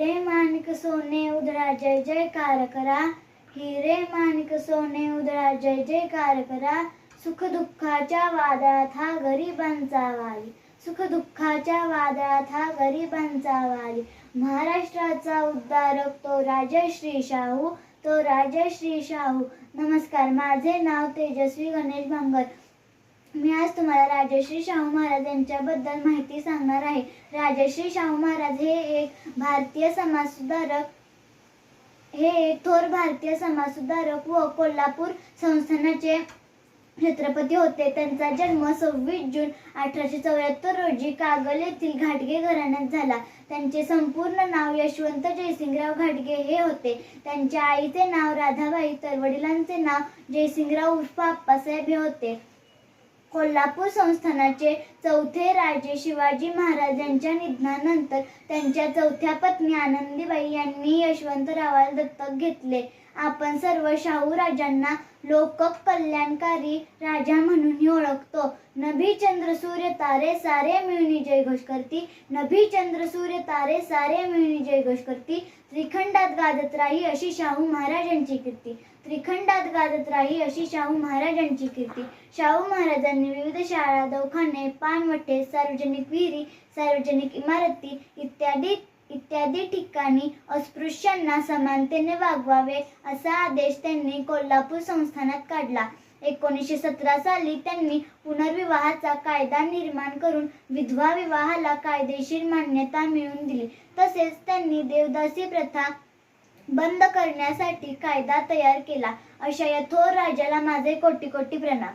रे माणिक सोने उधळा जय जयकार करा हिरे माणिक सोने उधळा जय जयकार करा सुख दुःखाच्या वादात हा गरिबांचा वाली सुख दुःखाच्या वादात हा गरिबांचा वाली महाराष्ट्राचा उद्धारक तो राजश्री शाहू तो राजश्री शाहू. नमस्कार माझे नाव तेजस्वी गणेश भांगर. मी आज तुम्हाला राजश्री शाहू महाराज यांच्याबद्दल माहिती सांगणार आहे. राजश्री शाहू महाराज हे एक भारतीय समाजसुधारक हे एक थोर भारतीय समाजसुधारक व कोल्हापूर संस्थानाचे छत्रपती होते. त्यांचा जन्म सव्वीस जून अठराशे चौऱ्याहत्तर रोजी कागल येथील घाटगे घराण्यात झाला. त्यांचे संपूर्ण नाव यशवंत जयसिंगराव घाटगे हे होते. त्यांच्या आईचे नाव राधाबाई तर वडिलांचे नाव जयसिंगराव उर्फ आप्पासाहेब हे होते. कोल्हापूर संस्थानाचे चौथे राजे शिवाजी महाराज यांच्या निधनानंतर त्यांच्या चौथ्या पत्नी आनंदीबाई यांनी यशवंतरावाला दत्तक घेतले. आपण सर्व शाहू राजांना लोक कल्याणकारी राजा म्हणूनही ओळखतो. नभी चंद्र सूर्य तारे सारे मिळून जय घोष करती नभी चंद्र सूर्य तारे सारे मिळून जय घोष करती त्रिखंडात गाजत राही अशी शाहू महाराजांची कीर्ती। त्रिखंडात गाजत राही अशी शाहू महाराजांची कीर्ती। शाहू महाराजांनी विविध शाळा दवाखाने पानवटे सार्वजनिक विहिरी सार्वजनिक इमारती इत्यादी इत्यादी ठिकाणी अस्पृश्यांना समानतेने वागवावे असा आदेश त्यांनी कोल्हापूर संस्थानात काढला. एकोणीसशे सतरा साली त्यांनी पुनर्विवाहाचा कायदा निर्माण करून विधवा विवाहाला कायदेशीर मान्यता मिळवून दिली. तसेच त्यांनी देवदासी प्रथा बंद करण्यासाठी कायदा तयार केला. अशा या थोर राजाला माझे कोटी कोटी प्रणाम.